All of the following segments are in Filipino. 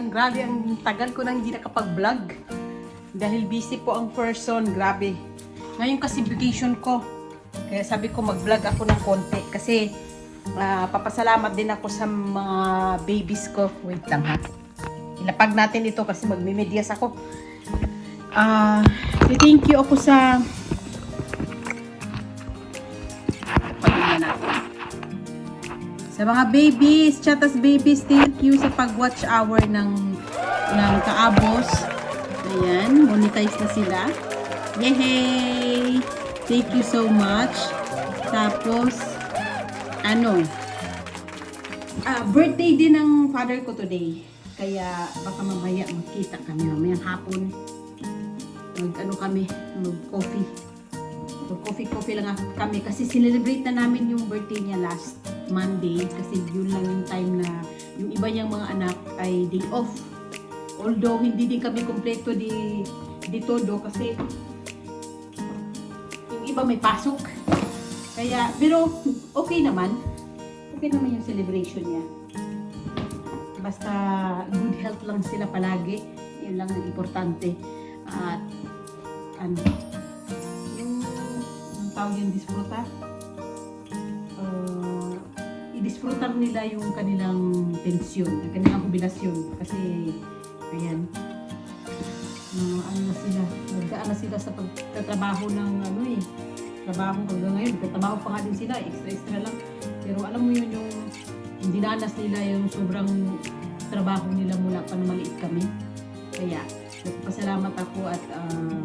Ang grabe, ang tagal ko nang hindi nakapag-vlog. Dahil busy po ang person, grabe. Ngayon kasi vacation ko. Kaya sabi ko mag-vlog ako ng konti. Kasi ah, papasalamat din ako sa mga babies ko. Wait lang ha. Ilapag natin ito kasi magmimedias ako. Ah, thank you ako sa Sa mga babies, chatas babies, thank you sa pag-watch hour ng ng kaabos. Ayan, monetize na sila. Yay! Thank you so much. Tapos, ano, ah, birthday din ng father ko today. Kaya baka mamaya magkita kami mamayang hapon. Mag ano kami, mag coffee. Mag coffee coffee lang kami kasi celebrate na namin yung birthday niya last Monday kasi yun lang yung time na yung iba niyang mga anak ay day off. Although hindi din kami kompleto di di todo kasi yung iba may pasok. Kaya pero okay naman. Okay naman yung celebration niya. Basta good health lang sila palagi. Yun lang ang importante. At ano, yung ang tawag yung disfruta. Uh, i-disfrutar nila yung kanilang pensyon, ang kanilang jubilasyon. Kasi, ayan, uh, ano na sila, nagdaan na sila sa pagtatrabaho ng ano eh, trabaho hanggang ngayon, nagtatrabaho pa nga din sila, extra-extra lang. Pero alam mo yun yung dinanas nila yung sobrang trabaho nila mula pa nung maliit kami. Kaya, nagpasalamat ako at ah,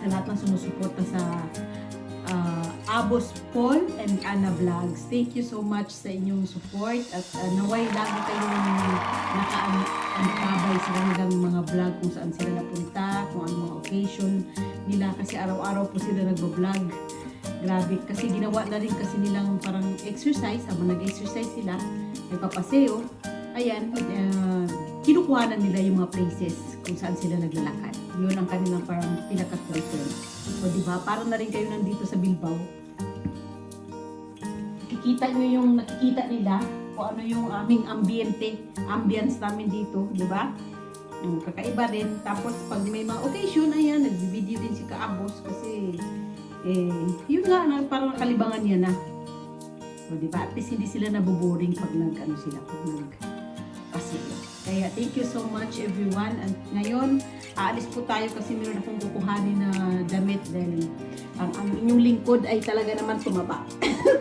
sa lahat ng sumusuporta sa Abos Paul and Anna Vlogs. Thank you so much sa inyong support at ah, naway lagi kayong nakaantabay sa kanilang mga vlog kung saan sila napunta, kung ano mga occasion nila kasi araw-araw po sila nagbo-vlog. Grabe, kasi ginawa na rin kasi nilang parang exercise, habang nag-exercise sila, nagpapaseo, ayan, uh, kinukuhanan nila yung mga places kung saan sila naglalakad. Yun ang kanilang parang pinaka-concern. O di ba parang na rin kayo nandito sa Bilbao. Kikita nyo yung nakikita nila kung ano yung aming ambiente, ambience namin dito, di ba? Yung kakaiba din. Tapos pag may mga occasion, ayan, nag-video din si Kaabos kasi eh, yun nga, na, parang nakalibangan niya na. O di ba? At least hindi sila naboboring pag nag, ano sila, pag nag paseo. Kaya thank you so much everyone. And ngayon, aalis po tayo kasi meron akong kukuhanin na damit dahil ang, ang inyong lingkod ay talaga naman tumaba.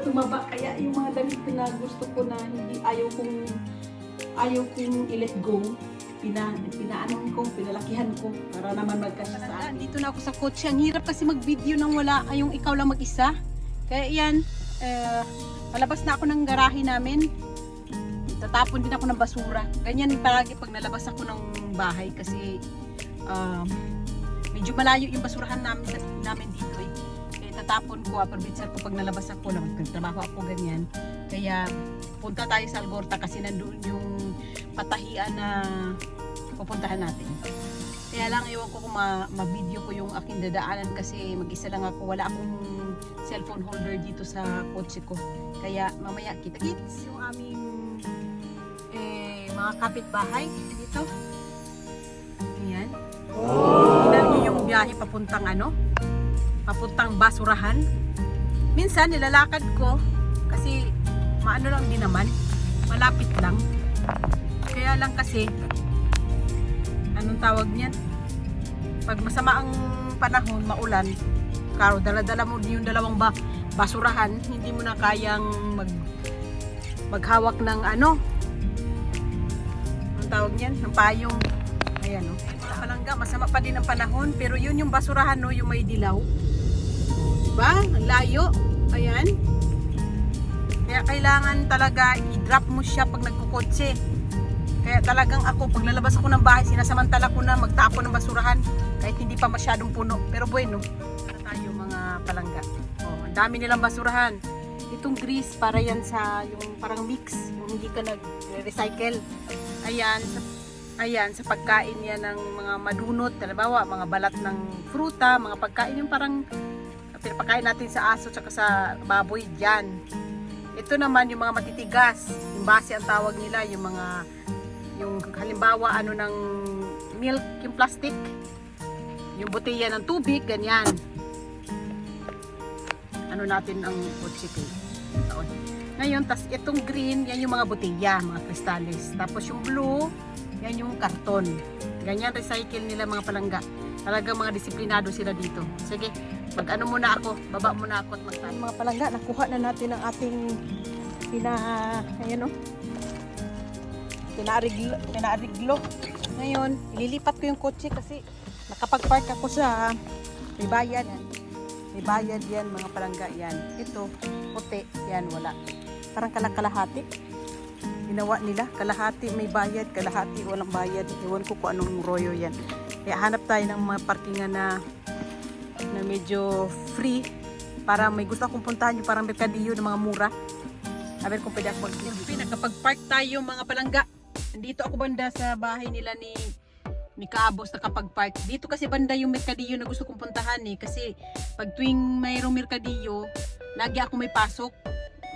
tumaba. Kaya yung mga damit na gusto ko na hindi ayaw kong ayaw kong i-let go pina, pinaanon ko, pinalakihan ko para naman magkasya sa akin. Dito na ako sa kotse. Ang hirap kasi mag-video nang wala yung ikaw lang mag-isa. Kaya yan, eh, palabas na ako ng garahe namin. Tatapon din ako ng basura. Ganyan palagi pag nalabas ako ng bahay kasi um, medyo malayo yung basurahan namin, namin dito eh. Kaya tatapon ko, aparbitsar ko pag nalabas ako, nagtrabaho ako ganyan. Kaya punta tayo sa Algorta kasi nandoon yung patahian na pupuntahan natin. Kaya lang ewan ko kung ma- ma-video ko yung aking dadaanan kasi mag-isa lang ako. Wala akong cellphone holder dito sa kotse ko. Kaya mamaya kita-kits yung aming eh, mga kapitbahay dito. Tingnan niyo yung biyahe papuntang ano? Papuntang basurahan. Minsan nilalakad ko kasi maano lang din naman. Malapit lang. Kaya lang kasi anong tawag niyan? Pag masama ang panahon, maulan, karo dala-dala mo yung dalawang ba basurahan, hindi mo na kayang mag maghawak ng ano ang tawag niyan, ng payong. Ayan, no? Palangga, masama pa din ang panahon, pero yun yung basurahan, no? Yung may dilaw. Diba? Ang layo. Ayan. Kaya kailangan talaga i-drop mo siya pag nagkukotse. Kaya talagang ako, pag lalabas ako ng bahay, sinasamantala ko na magtapon ng basurahan kahit hindi pa masyadong puno. Pero bueno, para tayo mga palangga. Oh, ang dami nilang basurahan. Itong grease para yan sa yung parang mix, yung hindi ka nag-recycle. Ayan, sa, ayan, sa pagkain yan ng mga madunot, halimbawa, mga balat ng fruta, mga pagkain yung parang pinapakain natin sa aso tsaka sa baboy dyan. Ito naman yung mga matitigas, yung base ang tawag nila, yung mga yung halimbawa ano ng milk, yung plastic, yung botelya ng tubig, ganyan. Ano natin ang. Taon. Ngayon, tas itong green, yan yung mga botelya, mga crystals. Tapos yung blue, yan yung karton. Ganyan recycle nila mga palangga. Talagang mga disiplinado sila dito. Sige, mag ano muna ako, baba muna ako at magtanim. Mga palangga, nakuha na natin ang ating pina, ayan o, pinaariglo, pinaariglo. Ngayon, ililipat ko yung kotse kasi nakapag-park ako sa may bayad. Yan, mga palangga yan. Ito, puti, yan, wala. Parang kalakalahati. Ginawa nila, kalahati may bayad, kalahati walang bayad. Iwan ko kung anong royo yan. Kaya hanap tayo ng mga parkingan na na medyo free para may gusto akong puntahan yung parang merkadillo ng mga mura. Sabi kung pwede ako mag-video. Nakapag-park tayo mga palangga. Nandito ako banda sa bahay nila ni ni Kaabos nakapag-park. Dito kasi banda yung merkadillo na gusto kong puntahan eh. Kasi pag tuwing mayroong merkadillo, lagi ako may pasok.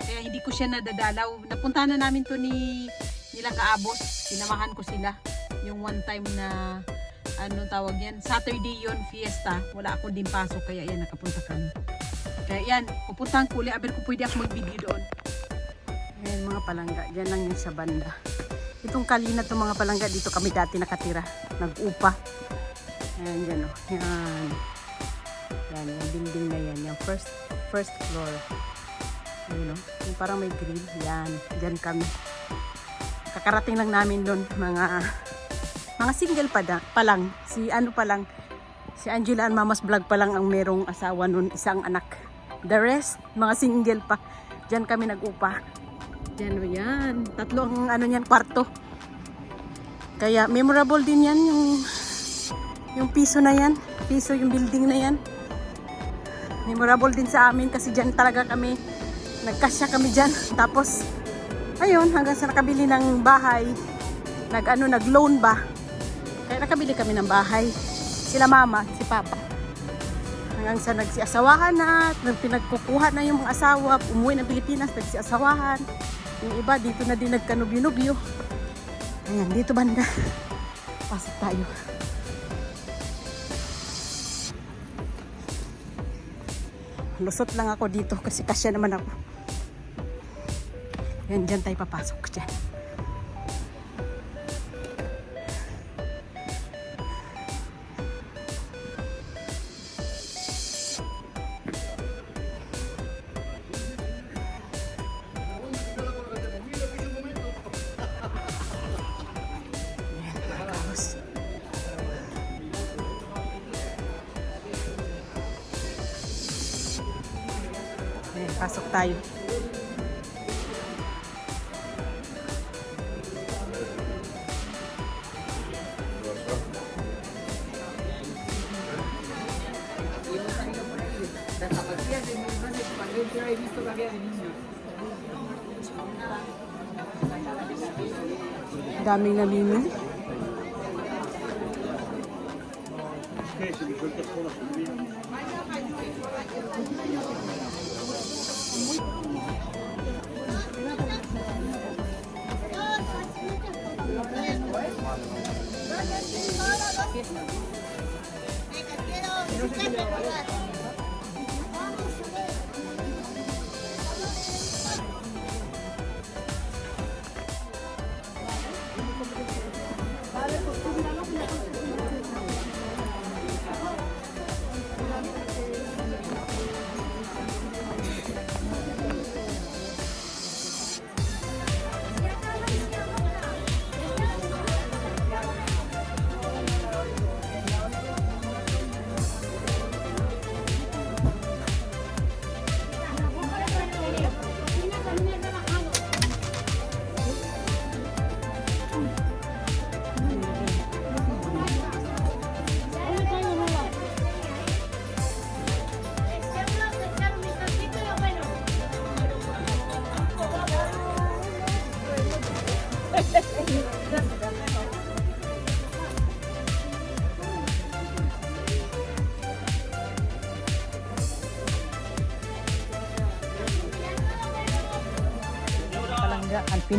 Kaya hindi ko siya nadadalaw. Napuntahan na namin to ni nila Kaabos. Sinamahan ko sila. Yung one time na ano tawag yan, Saturday yon fiesta. Wala ako din pasok kaya yan nakapunta kami. Kaya yan, pupuntahan ko ulit. Aber ko pwede ako mag-video doon. Ayan mga palangga, dyan lang yung sa banda. Itong kalina to mga palangga, dito kami dati nakatira. Nag-upa. Ayan dyan o. Yan. Yan, yung building na yan. Yung first, first floor. Ayun o. Yung parang may grill. Yan. Dyan kami. Kakarating lang namin doon mga mga single pa, da, pa lang. Si ano pa lang. Si Angela and Mama's Vlog pa lang ang merong asawa nun, isang anak. The rest, mga single pa. Diyan kami nag-upa. Diyan o yan. Tatlo ang ano niyan, kwarto. Kaya memorable din yan yung yung piso na yan. Piso yung building na yan. Memorable din sa amin kasi diyan talaga kami nagkasya kami diyan. Tapos ayun, hanggang sa nakabili ng bahay, nag ano, nag-loan ba? Kaya nakabili kami ng bahay. Sila mama, si papa. Hanggang sa nagsiasawahan na, pinagkukuha na yung mga asawa, umuwi ng Pilipinas, nagsiasawahan. Yung iba, dito na din nagkanubyo-nubyo. Ayan, dito banda. Pasok tayo. Lusot lang ako dito kasi kasya naman ako. Yan, dyan tayo papasok dyan. Tapos, Ayan, pasok tayo. Daming namimili. palangga.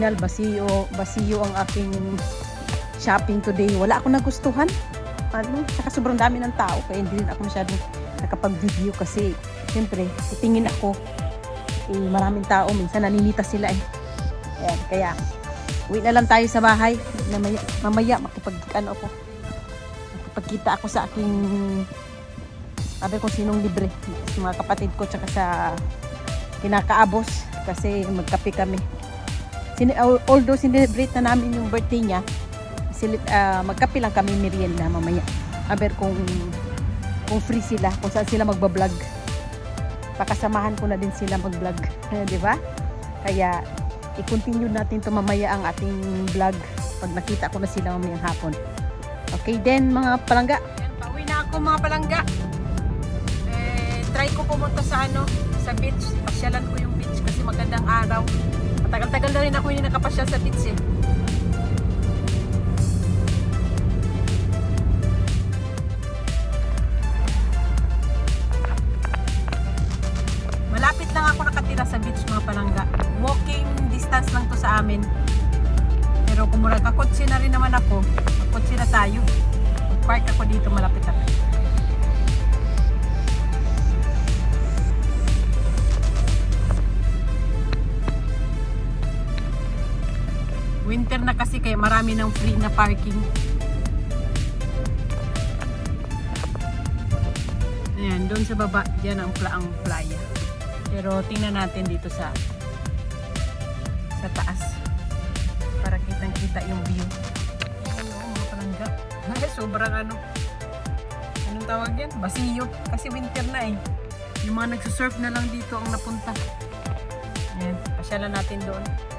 Final, basiyo, basiyo ang aking shopping today. Wala akong nagustuhan. Ano, saka sobrang dami ng tao kaya hindi rin ako masyadong nakapag-video kasi siyempre, titingin ako eh, maraming tao, minsan naninita sila eh. Ayan, kaya uwi na lang tayo sa bahay. Mamaya, mamaya makipag, ano ako, makipagkita ako sa aking sabi ko sinong libre. Sa mga kapatid ko tsaka sa kinakaabos kasi magkape kami. Sini, al- although sinelebrate na namin yung birthday niya, sili, ah, magkape lang kami merienda mamaya. Aber kung kung free sila, kung saan sila magbablog. Pakasamahan ko na din sila mag-vlog, di ba? Kaya i-continue natin to mamaya ang ating vlog pag nakita ko na sila mamayang hapon. Okay then mga palangga. Yan, pauwi na ako mga palangga. Eh, try ko pumunta sa ano, sa beach. Pasyalan ko yung beach kasi magandang araw. Matagal-tagal na rin ako yung nakapasyal sa beach eh. Malapit lang ako nakatira sa beach mga palangga. Walking distance lang to sa amin. Pero kung mura kakotse na rin naman ako, kakotse na tayo. Park ako dito malapit Winter na kasi kaya marami ng free na parking. Ayan, doon sa baba, diyan ang, ang playa. Pero tingnan natin dito sa sa taas para kitang kita yung view. Ano, mga palangga. Ay, sobrang ano. Anong tawag yan? Basiyo. Kasi winter na eh. Yung mga nagsusurf na lang dito ang napunta. Ayan, pasyalan natin doon.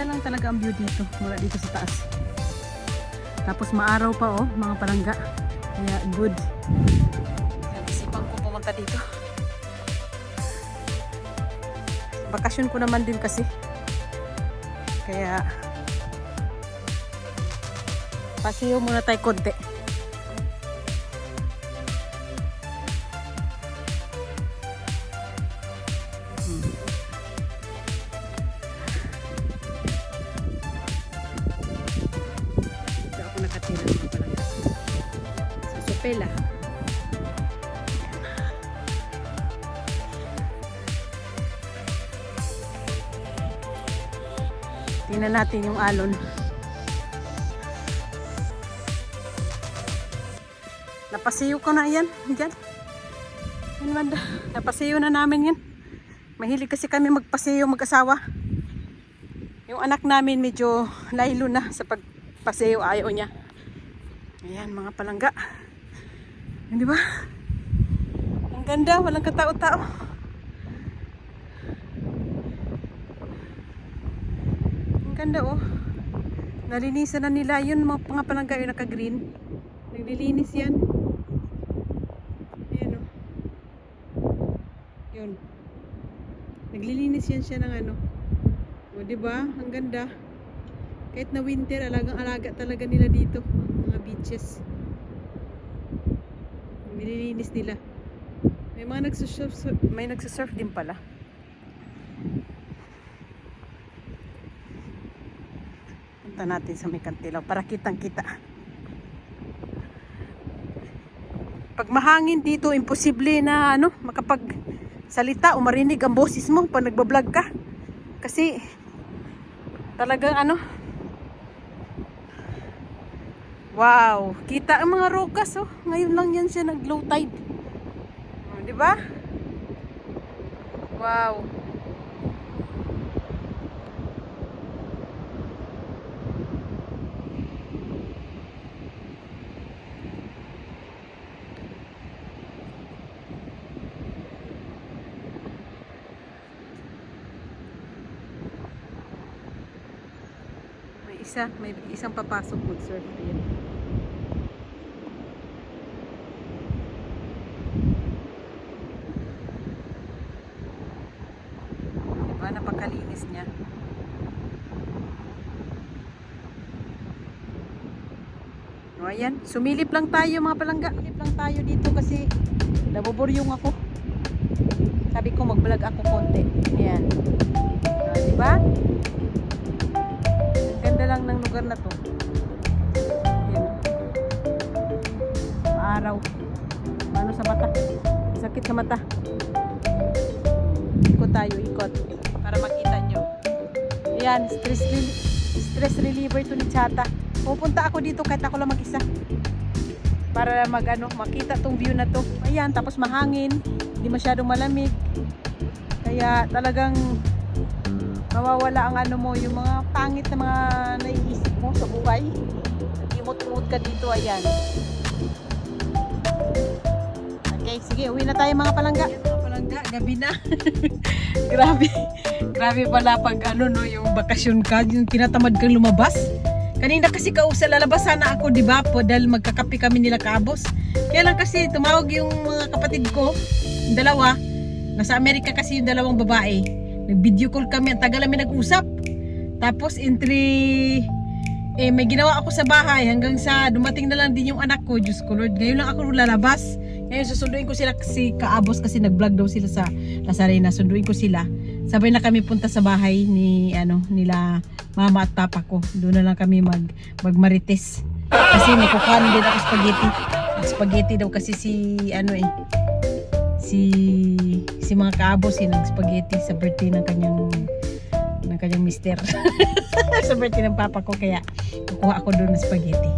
Maganda lang talaga ang view dito, mula dito sa taas. Tapos maaraw pa oh, mga palangga. Kaya good. Isipan ko pumunta dito. Bakasyon ko naman din kasi. Kaya pasiyo muna tayo konti. Sopela. Tingnan natin yung alon. Napasiyo ko na yan. Diyan. Yan banda. Napasiyo na namin yan. Mahilig kasi kami magpasiyo mag-asawa. Yung anak namin medyo laylo na sa pagpasiyo. Ayaw niya. Ayan mga palangga. Hindi ba? Ang ganda. Walang katao-tao. Ang ganda oh. Nalinisan na nila yun mga, mga palangga yung naka-green. Naglilinis yan. Ayan oh. Yun. Naglilinis yan siya ng ano. O, di ba? Ang ganda. Kahit na winter, alagang-alaga talaga nila dito. Mga beaches. Nililinis nila. May mga nagsusurf, may nagsusurf din pala. Punta natin sa may kantilaw para kitang kita. Pag mahangin dito, imposible na ano, makapag salita o marinig ang boses mo pag nagbablog ka. Kasi talagang ano Wow, kita ang mga rokas oh. Ngayon lang yan siya nag low tide. Oh, di ba? Wow. May isa, may isang papasok wood surf yan. Diba? Napakalinis niya. O ayan, sumilip lang tayo mga palangga. Sumilip lang tayo dito kasi nabuburyong ako. Sabi ko mag-vlog ako konti. Ayan. O, diba? Ang ganda lang ng lugar na to. Ayan. Maaraw. Ano sa mata? Sakit sa mata. Ikot tayo, ikot. Para makita nyo. Ayan, stress, rel- stress reliever to ni Chata. Pupunta ako dito kahit ako lang mag-isa. Para mag ano, makita tong view na to. Ayan, tapos mahangin. Hindi masyadong malamig. Kaya talagang mawawala ang ano mo, yung mga pangit na mga naiisip mo sa buhay. Nag-imot-imot ka dito, ayan. Okay, sige, uwi na tayo mga palangga. Palangga, gabi na. grabe. Grabe pala pag ano no, yung bakasyon ka, yung tinatamad kang lumabas. Kanina kasi kausa lalabas sana ako, di ba? Po, dahil magkakape kami nila kabos. Kaya lang kasi tumawag yung mga kapatid ko, yung dalawa. Nasa Amerika kasi yung dalawang babae. Nag-video call kami, ang tagal namin nag-usap. Tapos entry, eh may ginawa ako sa bahay hanggang sa dumating na lang din yung anak ko, Diyos ko Lord. Ngayon lang ako lalabas. Ngayon susunduin ko sila si Kaabos kasi nag-vlog daw sila sa Lazarena. Sunduin ko sila. Sabay na kami punta sa bahay ni ano nila mama at papa ko. Doon na lang kami mag magmarites. Kasi may kukuhanin din ako spaghetti. Spaghetti daw kasi si ano eh si si mga kaabos eh nag-spaghetti sa birthday ng kanyang ng kanyang mister. sa birthday ng papa ko kaya kukuha ako doon ng spaghetti.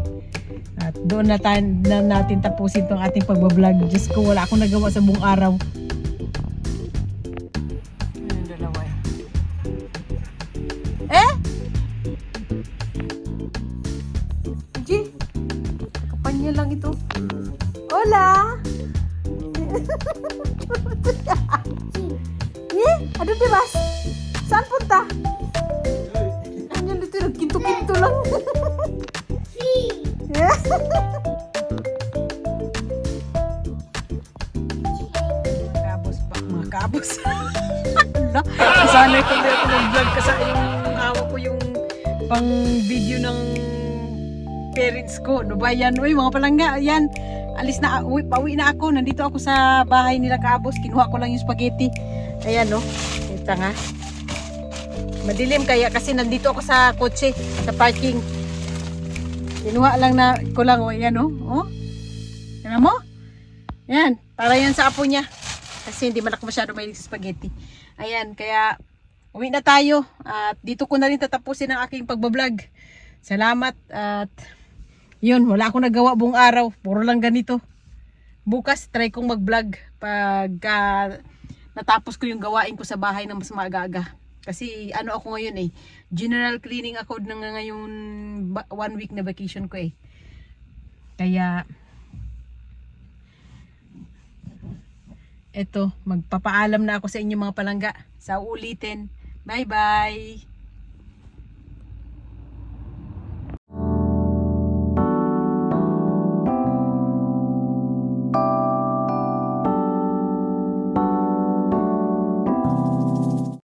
At doon na, tayo, na natin tapusin tong ating pagbablog. Diyos ko, wala akong nagawa sa buong araw. Pang video ng parents ko. No ba yan? Uy, mga palangga, yan. Alis na, uwi, pauwi na ako. Nandito ako sa bahay nila kabos. Kinuha ko lang yung spaghetti. Ayan, no. Ito nga. Madilim kaya kasi nandito ako sa kotse, sa parking. Kinuha lang na ko lang, oh, yan, oh. Oh. Yan mo? Yan, para yan sa apo niya. Kasi hindi man ako masyado mahilig sa spaghetti. Ayan, kaya uwi na tayo. At dito ko na rin tatapusin ang aking pagbablog. Salamat at yun, wala akong nagawa buong araw. Puro lang ganito. Bukas, try kong mag-vlog pag ah, natapos ko yung gawain ko sa bahay ng mas maaga-aga. Kasi ano ako ngayon eh, general cleaning ako ng ngayon one week na vacation ko eh. Kaya eto, magpapaalam na ako sa inyo mga palangga. Sa ulitin. Bye-bye!